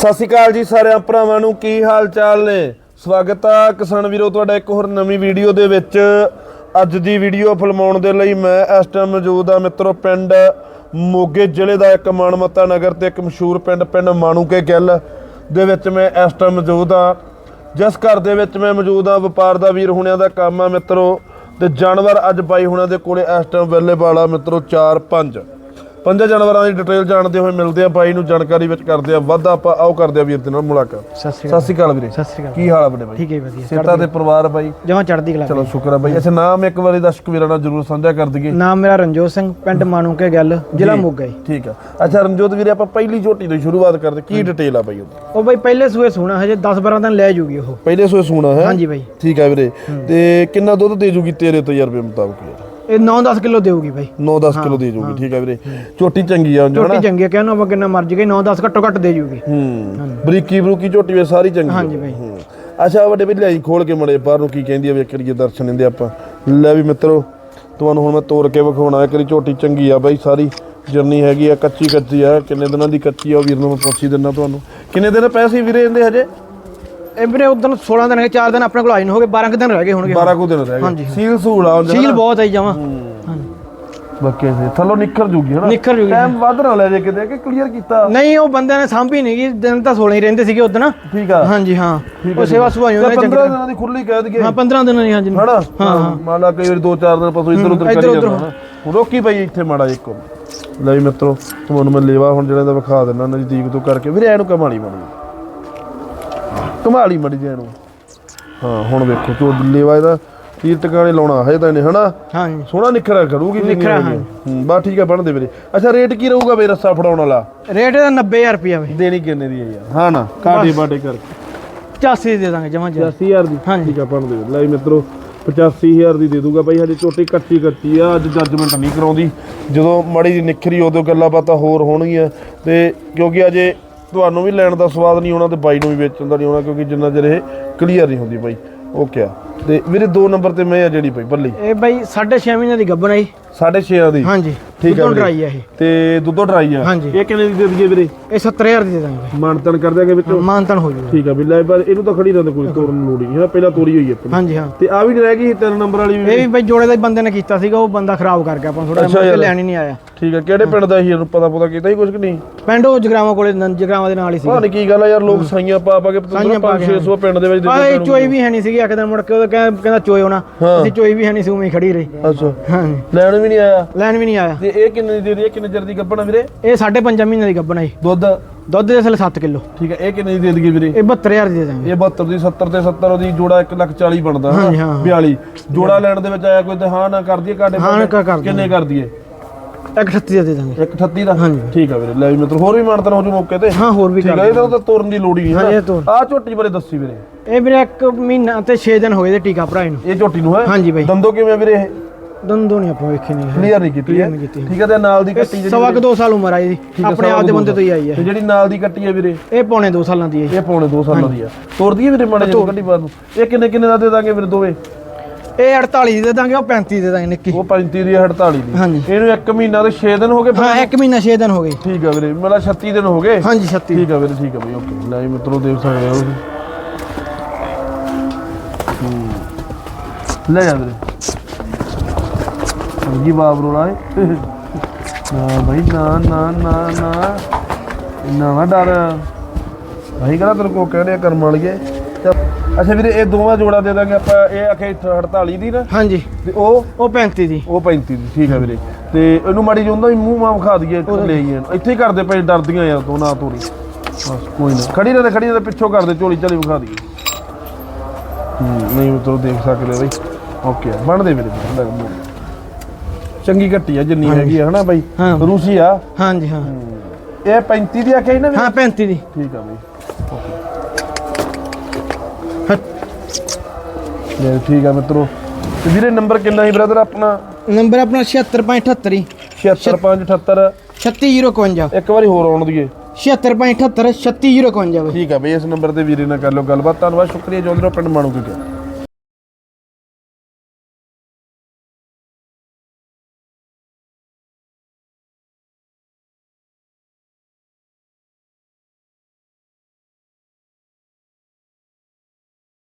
ਸਤਿ ਸ਼੍ਰੀ ਅਕਾਲ ਜੀ ਸਾਰਿਆਂ ਭਰਾਵਾਂ ਨੂੰ, ਕੀ ਹਾਲ ਚਾਲ ਨੇ? ਸਵਾਗਤ ਆ ਕਿਸਾਨ ਵੀਰੋ, ਤੁਹਾਡਾ ਇੱਕ ਹੋਰ ਨਵੀਂ ਵੀਡੀਓ ਦੇ ਵਿੱਚ। ਅੱਜ ਦੀ ਵੀਡੀਓ ਫਿਲਮਾਉਣ ਦੇ ਲਈ ਮੈਂ ਇਸ ਟਾਈਮ ਮੌਜੂਦ ਆ ਮਿੱਤਰੋ, ਪਿੰਡ ਮੋਗੇ ਜ਼ਿਲ੍ਹੇ ਦਾ ਇੱਕ ਮਾਨਮੱਤਾ ਨਗਰ ਤੇ ਇੱਕ ਮਸ਼ਹੂਰ ਪਿੰਡ ਪਿੰਡ ਮਾਣੂਕੇ ਗਿੱਲ ਦੇ ਵਿੱਚ ਮੈਂ ਇਸ ਟਾਈਮ ਮੌਜੂਦ ਆ। ਜਿਸ ਘਰ ਦੇ ਵਿੱਚ ਮੈਂ ਮੌਜੂਦ ਆ, ਵਪਾਰ ਦਾ ਵੀਰ ਹੁਣਿਆਂ ਦਾ ਕੰਮ ਆ ਮਿੱਤਰੋ, ਤੇ ਜਾਨਵਰ ਅੱਜ ਬਾਈ ਹੁਣਾਂ ਦੇ ਕੋਲੇ ਇਸ ਟਾਈਮ ਅਵੇਲੇਬਲ ਆ ਮਿੱਤਰੋ 4 5 ਪੰਜਾਂ ਜਾਨਵਰਾਂ ਦੀ ਡਿਟੇਲ ਜਾਣਦੇ ਹੋਏ ਮਿਲਦੇ ਆ ਬਾਈ ਨੂੰ ਜਾਣਕਾਰੀ ਵਿੱਚ ਕਰਦੇ ਆ ਵਾਧਾ ਆਪਾਂ ਆਓ ਕਰਦੇ ਆ ਵੀਰ ਦੇ ਨਾਲ ਮੁਲਾਕਾਤ। ਸਤਿ ਸ਼੍ਰੀ ਸਤਿ ਸ਼੍ਰੀ ਅਕਾਲ ਵੀਰੇ। ਸਤਿ ਸ਼੍ਰੀ ਅਕਾਲ। ਕੀ ਹਾਲ ਆ ਬੜੇ ਬਾਈ? ਠੀਕ ਹੈ ਜੀ, ਵਧੀਆ। ਸਿਹਤਾਂ ਤੇ ਪਰਿਵਾਰ ਬਾਈ? ਜਮਾ ਚੜਦੀ ਕਲਾ ਚਲੋ ਸ਼ੁਕਰ ਆ ਬਾਈ। ਅੱਛਾ ਨਾਮ ਇੱਕ ਵਾਰੀ ਦਰਸ਼ਕ ਵੀਰਾਂ ਨਾਲ ਜਰੂਰ ਸਾਂਝਾ ਕਰ ਦਈਏ। ਨਾਮ ਮੇਰਾ ਰਣਜੋਤ ਸਿੰਘ ਪਿੰਡ ਮਾਨੂਕੇ ਗੱਲ ਜ਼ਿਲ੍ਹਾ ਜੀ, ਮੋਗਾ ਜੀ। ਠੀਕ ਆ। ਅੱਛਾ ਰਣਜੋਤ ਵੀਰੇ ਆਪਾਂ ਪਹਿਲੀ ਝੋਟੀ ਤੋਂ ਹੀ ਸ਼ੁਰੂਆਤ ਕਰਦੇ। ਕੀ ਡਿਟੇਲ ਆ ਬਾਈ ਉਹਦੀ? ਉਹ ਬਈ ਪਹਿਲੇ ਸੂਏ ਸੋਣਾ ਹਜੇ 10 12 ਦਿਨ ਲੈ ਜੂਗੀ ਉਹ। ਪਹਿਲੇ ਸੋਏ ਸੂਣਾ ਹੈ? ਹਾਂਜੀ ਬਾਈ। ਠੀਕ ਆ ਵੀਰੇ। ਤੇ ਕਿੰਨਾ ਦੁੱਧ ਦੇ ਜੂਗੀ ਤੇਰੇ ਤਜਰਬੇ ਮੁਤਾਬਕ ਯਾਰ? ਇਹ 9-10 ਕਿਲੋ ਦੇਊਗੀ ਬਾਈ। 9-10 ਕਿਲੋ ਦੇ ਜੂਗੀ ਠੀਕ ਆ ਵੀਰੇ। ਝੋਟੀ ਚੰਗੀ ਆ ਝੋਟੀ ਹਨਾ ਚੰਗੀ ਆ ਕਹਿੰਦਾ ਆਪਾਂ ਕਿੰਨਾ ਮਰਜ਼ੀ ਗਈ 9-10 ਘੱਟੋ ਘੱਟ ਦੇ ਜੂਗੀ। ਹੂੰ ਬਰੀਕੀ ਬਰੂਕੀ ਝੋਟੀ ਵੇ ਸਾਰੀ ਚੰਗੀ। ਹਾਂਜੀ ਬਾਈ। ਹੂੰ। ਅੱਛਾ ਵੱਡੇ ਵੀ ਲਿਆਈ ਖੋਲ ਕੇ ਮੜੇ ਬਾਹਰ ਨੂੰ ਕੀ ਕਹਿੰਦੀ ਆ ਵੀ ਕਰੀਏ ਦਰਸ਼ਨ ਦਿੰਦੇ ਆਪਾਂ। ਲੈ ਵੀ ਮਿੱਤਰੋ ਤੁਹਾਨੂੰ ਹੁਣ ਮੈਂ ਤੋੜ ਕੇ ਵਿਖਾਉਣਾ ਇੱਕ ਵਾਰੀ ਝੋਟੀ ਚੰਗੀ ਆ ਬਾਈ ਸਾਰੀ ਜਰਨੀ ਹੈਗੀ ਆ ਕੱਚੀ ਕੱਚੀ ਆ ਕਿੰਨੇ ਦਿਨਾਂ ਦੀ ਕੱਚੀ ਆ ਵੀਰ ਨੂੰ ਮੈਂ ਪੁੱਛ ਹੀ ਦਿੰਦਾ ਤੁਹਾਨੂੰ। ਕਿੰਨੇ ਦਿਨ ਪਏ ਸੀ ਵੀਰੇ ਇਹਦੇ ਹਜੇ? ਇਹ ਵੀਰੇ ਉਦੋਂ 16 ਦਿਨ ਹੈਗੇ 4 ਦਿਨ ਆਪਣੇ ਕੋਲ ਆਏ ਨੂੰ ਹੋ ਗਏ 12 ਕੁ ਦਿਨ ਰਹਿ ਗਏ ਹੋਣਗੇ। 12 ਕੁ ਦਿਨ ਰਹਿ। ਗਏ। ਸੀਲ ਸੂਲ ਆ ਉਂਝ ਸੀਲ? ਬਹੁਤ ਆਈ ਜਾਵਾਂ ਬੱਕੇ ਸੇ। ਥੱਲੋਂ ਨਿੱਖਰ ਜੂਗੀ ਹਨਾ? ਨਿੱਖਰ ਜੂਗੀ। ਟਾਈਮ ਵੱਧ ਨਾ ਲੈ ਜੇ ਕਿਤੇ ਕਿ ਕਲੀਅਰ ਕੀਤਾ? ਨਹੀਂ ਉਹ ਬੰਦਿਆਂ ਨੇ ਸਾਂਭੀ ਨਹੀਂ ਗਈ ਦਿਨ ਤਾਂ 16 ਹੀ ਰਹਿੰਦੇ ਸੀਗੇ ਉਦੋਂ। ਠੀਕ ਆ। ਹਾਂਜੀ ਹਾਂ। ਉਹ ਸੇਵਾ ਸੁਭਾਈ ਉਹਨਾਂ ਨੇ 15 ਚੰਗੀ ਦਿਨਾਂ ਦੀ ਖੁੱਲੀ ਕਹਿ ਦਈਏ। ਹਾਂ 15 ਦਿਨ ਨਹੀਂ ਹਾਂਜੀ। ਹਣਾ ਹਾਂ ਮੰਨ ਲਾ ਕਈ ਵਾਰੀ ਦੋ ਚਾਰ ਦਿਨ ਪਸੂ ਇੱਧਰ ਉੱਧਰ ਕਰੀ ਜਾਂਦਾ ਰੋਕੀ ਪਈ ਇੱਥੇ ਮਾੜਾ ਇੱਕੋ। ਲੈ ਵੀ ਮਿੱਤਰੋ ਤੁਹਾਨੂੰ ਮੈਂ ਲੇਵਾ ਹੁਣ ਜਿਹੜਾ ਦਾ ਵਿਖਾ ਦਿੰਦਾ ਨਜ਼ਦੀਕ ਤੋਂ ਕਰਕੇ। ਵੀਰੇ ਐਨੂੰ ਕਮਾਲੀ ਮੜੀ ਕਮਾਲੀ ਮੜੀ ਜੇ ਇਹਨੂੰ ਹਾਂ ਹੁਣ ਵੇਖੋ ਤੋ ਲੇਵਾ ਇਹਦਾ ਤੀਰ ਟਿਕਾਣੇ ਲਾਉਣਾ ਹਜੇ ਤਾਂ ਇਹਨੇ ਹਨਾ? ਹਾਂਜੀ। ਸੋਹਣਾ ਨਿਖਰਾ ਕਰੂਗੀ ਨਿੱਖਰਾ। ਹੂੰ ਬਾ ਠੀਕ ਆ ਬਣਦੇ ਵੀਰੇ। ਅੱਛਾ ਰੇਟ ਕੀ ਰਹੂਗਾ ਬਈ ਰੱਸਾ ਫੜਾਉਣ ਵਾਲਾ? ਰੇਟ ਇਹਦਾ 90000 ਰੁਪਿਆ ਬਈ। ਦੇਣੀ ਕਿੰਨੇ ਦੀ ਹੈ ਯਾਰ? ਹਾਂ ਨਾ ਕਾਟੇ ਬਾਟੇ ਕਰਕੇ। 85 ਦੇ ਦਾਂਗੇ ਜਮਾ ਜੀ 85000 ਦੀ? ਹਾਂਜੀ। ਠੀਕ ਆ ਬਣਦੇ ਵੀਰੇ। ਲੈ ਵੀ ਮਿੱਤਰੋ 85000 ਦੀ ਦੇ ਦੂਗਾ ਬਾਈ ਹਜੇ ਝੋਟੀ ਕੱਚੀ ਕੱਚੀ ਆ ਅੱਜ ਜੱਜਮੈਂਟ ਨਹੀਂ ਕਰਾਉਂਦੀ। ਜਦੋਂ ਮਾੜੀ ਜੀ ਨਿਖਰੀ ਉਦੋਂ ਗੱਲਾਂ ਬਾਤਾਂ ਹੋਰ ਹੋਣਗੀਆਂ। ਤੇ ਕਿਉਂਕਿ ਅਜੇ ਤੁਹਾਨੂੰ ਵੀ ਲੈਣ ਦਾ ਸਵਾਦ ਨਹੀਂ ਆਉਣਾ ਤੇ ਬਾਈ ਨੂੰ ਵੀ ਵੇਚਣ ਦਾ ਨਹੀਂ ਆਉਣਾ ਕਿਉਂਕਿ ਜਿੰਨਾ ਚਿਰ ਇਹ ਕਲੀਅਰ ਨਹੀਂ ਹੁੰਦੀ ਬਾਈ। ਓਕੇ ਆ। ਤੇ ਵੀਰੇ 2 ਨੰਬਰ ਤੇ ਮੈਂ ਆ ਜਿਹੜੀ ਬਾਈ ਬੱਲੀ ਇਹ ਬਾਈ 6.5 ਮਹੀਨੇ ਦੀ ਗੱਬਣ ਆਈ 6.5 ਦੀ? ਹਾਂਜੀ। ਠੀਕ ਆ ਦੁੱਧੋਂ। ਡਰਾਈ ਆ ਇਹ। ਤੇ ਦੁੱਧੋ ਡਰਾਈ ਆ? ਹਾਂਜੀ। ਇਹ ਕਿੰਨੇ ਦੀ ਦੇ ਦਈਏ ਵੀਰੇ? ਇਹ 70000 ਦੀ ਦੇ ਦਾਂਗੇ ਮਾਨਤਨ ਕਰ ਦਿਆਂਗੇ ਵਿੱਚੋਂ? ਮਾਨਤਨ ਹੋ ਜੂਗਾ। ਠੀਕ ਆ ਵੀ ਲੈ ਪਰ ਇਹਨੂੰ ਤਾਂ ਖੜੀ ਰਹਿੰਦੇ ਕੋਈ ਤੋੜਨ ਨੂੰ ਲੋੜ। ਨਹੀਂ ਹੈ ਪਹਿਲਾਂ ਤੋੜੀ ਹੋਈ ਹੈ ਆਪਣੀ। ਹਾਂਜੀ ਹਾਂ। ਤੇ ਆ ਵੀ ਰਹਿ ਗਈ ਤਿੰਨ ਨੰਬਰ ਵਾਲੀ ਵੀ ਇਹ ਵੀ ਬਾਈ ਜੋੜੇ ਦਾ ਹੀ ਬੰਦੇ ਨੇ ਕੀਤਾ ਸੀਗਾ ਉਹ ਬੰਦਾ ਖਰਾਬ ਕਰ ਗਿਆ ਆਪਾਂ ਥੋੜਾ ਅੱਛਾ ਜਿਹਾ ਯਾਰ। ਲੈਣ ਹੀ ਨਹੀਂ ਆਇਆ। ਠੀਕ ਹੈ ਕਿਹੜੇ ਪਿੰਡ ਦਾ ਸੀ? ਇਹਨੂੰ ਪਤਾ ਪਤਾ ਕੀਤਾ ਹੀ ਕੁਝ ਕਿ ਨਹੀਂ? ਪਿੰਡ ਉਹ ਜਗਰਾਵਾਂ ਕੋਲੇ ਨੰ- ਜਗਰਾਵਾਂ ਦੇ ਨਾਲ ਹੀ ਪਤਾ ਸੀ ਨਹੀਂ ਕੀ ਗੱਲ ਆ ਯਾਰ ਲੋਕ ਸਾਈਆਂ ਪਾ ਪਾ ਕੇ ਸਾਈਆਂ ਪਾ ਕੇ, 600 ਪਿੰਡ ਦੇ ਵਿੱਚ ਆ ਦਿੰਦੇ ਇਹ ਚੋਈ ਵੀ ਹੈ ਨਹੀਂ ਸੀਗੀ ਇੱਕ ਦਿਨ ਮੁੜ ਕੇ ਉਹ ਕਹਿ- ਕਹਿੰਦਾ ਚੋਈ ਹੋਣਾ। ਹਾਂ। ਅਸੀਂ ਚੋਈ ਵੀ ਹੈ ਨਹੀਂ ਸੀ ਉਵੇਂ ਹੀ ਖੜੀ ਰਹੀ। ਅੱਛਾ। ਹਾਂਜੀ ਲੈਣ ਵੀ ਨਹੀਂ ਆਇਆ? ਲੈਣ ਵੀ ਨਹੀਂ ਆਇਆ। ਤੇ ਇਹ ਕਿੰਨੇ ਦੀ ਦੇ ਹੈ? ਕਿੰਨੇ ਚਿਰ ਦੀ ਗੱਭਣਾ ਵੀਰੇ? ਇਹ 5.5 ਮਹੀਨੇ ਦੀ ਗੱਬਣ ਆਈ ਦੁੱਧ? ਦੁੱਧ ਦੇ ਅਸਲ 7 ਕਿਲੋ। ਠੀਕ ਹੈ ਇਹ ਕਿੰਨੇ ਦੀ ਦੇ ਦਈਏ ਵੀਰੇ? ਇਹ 72000 ਦੀ ਦੇ ਦਾਂਗੇ। ਇਹ 72 ਦੀ 70 ਤੇ 70 ਉਹਦੀ ਜੋੜਾ 1 ਲੱਖ 40 ਬਣਦਾ ਹਾਂ। 42 ਜੋੜਾ ਲੈਣ ਦੇ ਵਿੱਚ ਆਇਆ ਕੋਈ ਤੇ ਹਾਂ ਨਾ ਕਰ ਦਈਏ ਕਾਟੇ ਹਾਂ ਨਾ ਕਰ- ਕਿੰਨੇ ਕਰ ਦਈਏ? 138 ਦਾ ਦੇ ਦਾਂਗੇ। 138 ਦਾ? ਹਾਂਜੀ। ਠੀਕ ਆ ਵੀਰੇ ਲੈ ਵੀ ਮਿੱਤਰ ਹੋਰ ਵੀ ਮਾਨਤਨ ਹੋ ਜੂ ਮੌਕੇ ਤੇ। ਹਾਂ ਹੋਰ ਵੀ ਠੀਕ ਕਰ ਆ ਇਹਦਾ ਤਾਂ ਤੋਰਨ ਦੀ ਲੋੜ ਹੀ ਨਹੀਂ ਇਹ ਤੋਰ। ਆ ਝੋਟੀ ਬਾਰੇ ਦੱਸੀ ਵੀਰੇ। ਇਹ ਵੀਰੇ ਇੱਕ ਮਹੀਨਾ ਤੇ 6 ਦਿਨ ਹੋਏ ਦੇ ਟੀਕਾ ਭਰਾਏ ਨੂੰ। ਇਹ ਝੋਟੀ ਨੂੰ ਹੈ? ਹਾਂਜੀ ਬਾਈ। ਦੰਦੋ ਕਿਵੇਂ ਵੀਰੇ ਇਹ? ਦੰਦੋਂ ਨਹੀਂ ਆਪਾਂ ਵੇਖੇ ਨਹੀਂ ਕਲੀਅਰ ਨਹੀਂ ਕੀਤੀ ਹੈ। ਠੀਕ ਹੈ ਤੇ ਨਾਲ ਦੀ ਕੱਟੀ ਜਿਹੜੀ ਸਵਾ ਕੁ 2 ਸਾਲ ਉਮਰ ਆਈ ਦੀ ਠੀਕ ਹੈ, ਆਪਣੇ ਆਪ ਦੇ ਬੰਦੇ ਤੋਂ ਹੀ ਆਈ ਤੇ ਹੈ ਜਿਹੜੀ ਨਾਲ ਦੀ ਕੱਟੀ ਹੈ ਵੀਰੇ? ਇਹ ਪੌਣੇ 2 ਸਾਲਾਂ ਦੀ ਹੈ ਇਹ ਪੌਣੇ 2 ਸਾਲਾਂ ਦੀ ਆ। ਤੋਰ ਦਈਏ ਵੀਰੇ ਮਾੜੇ ਜਿਹੇ ਕੱਟੀ ਬਾਅਦ ਨੂੰ? ਇਹ ਕਿੰਨੇ ਕਿੰਨੇ ਦਾ ਦੇ ਦਾਂਗੇ ਵੀਰੇ ਦੋਵੇਂ? ਇਹ 48 ਦੀ ਦਾਂਗੇ ਉਹ 35 ਦੇ ਦਾਂਗੇ ਨਿੱਕੀ। ਉਹ 35 ਦੀ 48 ਦੀ। ਇਹਨੂੰ 1 ਮਹੀਨਾ ਤੇ 6 ਦਿਨ ਹੋ ਗਏ ਹਾਂ ਇੱਕ ਮਹੀਨਾ 6 ਦਿਨ ਹੋ ਗਏ। ਠੀਕ ਆ ਵੀਰੇ ਮੇਰਾ 36 ਦਿਨ ਹੋ ਗਏ? ਹਾਂਜੀ 36 ਠੀਕ ਆ ਵੀਰੇ ਠੀਕ ਆ ਬਈ ਓਕੇ। ਲੈ ਮਿੱਤਰੋ ਦੇਖ ਸਕਦੇ ਹੋ। ਹੂੰ। ਲੈ ਜਾ ਵੀਰੇ। ਜੀ ਬਾਬ ਰੋਲਾ ਹੈ ਨਾ ਭਾਈ ਨਾ ਨਾ ਨਾ ਨਾ। ਨਾ ਨਾ ਡਰ। ਭਾਈ ਕਹਿੰਦਾ ਤੇਰੇ ਕੋ ਕਹਿੰਦੇ ਕਰਮ ਵਾਲੀਏ। ਅੱਛਾ ਵੀਰੇ ਇਹ ਦੋਵਾਂ ਜੋੜਾ ਦੇ ਦਾਂਗੇ ਆਪਾਂ ਇਹ ਆਖੇ 48 ਦੀ ਨਾ। ਹਾਂਜੀ। ਤੇ ਉਹ? ਉਹ 35 ਦੀ। ਉਹ 35 ਦੀ ਠੀਕ ਆ ਵੀਰੇ। ਤੇ ਇਹਨੂੰ ਮਾੜੀ ਜਿਹੀ ਹੁੰਦਾ ਵੀ ਮੂੰਹ ਮਾਂ ਵਿਖਾ ਦਈਏ ਲੈ ਆਈਏ। ਇੱਥੇ ਹੀ ਕਰਦੇ ਪਏ ਡਰਦੀਆਂ ਯਾਰ ਤੂੰ ਨਾ ਤੋਰੀ ਬਸ ਕੋਈ ਨਾ। ਖੜੀ ਰਹਿ ਖੜੀ ਰਹਿ ਪਿੱਛੋਂ ਕਰਦੇ ਝੋਲੀ ਝਾਲੀ ਵਿਖਾ ਦਈਏ। ਹੂੰ ਨਹੀਂ ਉਹ ਦੇਖ ਸਕਦੇ ਬਈ। ਓਕੇ ਬਣਦੇ ਵੀਰੇ ਲੈ ਮੂੰਹ। ਚੰਗੀ ਘੱਟੀ ਆ ਜਿੰਨੀ ਹੈਗੀ ਆ ਹਨਾ ਬਾਈ? ਹਾਂ। ਰੂਸੀ ਆ। ਹਾਂਜੀ ਹਾਂ। ਇਹ 35 ਦੀ ਆਖਿਆ ਸੀ ਨਾ ਵੀਰੇ? ਹਾਂ 35 ਦੀ। ਠੀਕ ਆ ਬਈ। ਹਟ। ਲੈ ਠੀਕ ਆ ਮਿੱਤਰੋ। ਤੇ ਵੀਰੇ ਨੰਬਰ ਕਿੰਨਾ ਸੀ ਬ੍ਰਦਰ ਆਪਣਾ? ਨੰਬਰ ਆਪਣਾ 76578 ਹੀ 76578 36051 ਇੱਕ ਵਾਰੀ ਹੋਰ ਆਉਣ ਦੀਏ। 76578 36051 ਬਈ। ਠੀਕ ਆ ਬਈ ਇਸ ਨੰਬਰ ਤੇ ਵੀਰੇ ਨਾਲ ਕਰ ਲਓ ਗੱਲਬਾਤ। ਧੰਨਵਾਦ ਸ਼ੁਕਰੀਆ ਜੋਂਦਰੋ ਪਿੰਡ ਮਾਣੂ ਕੀ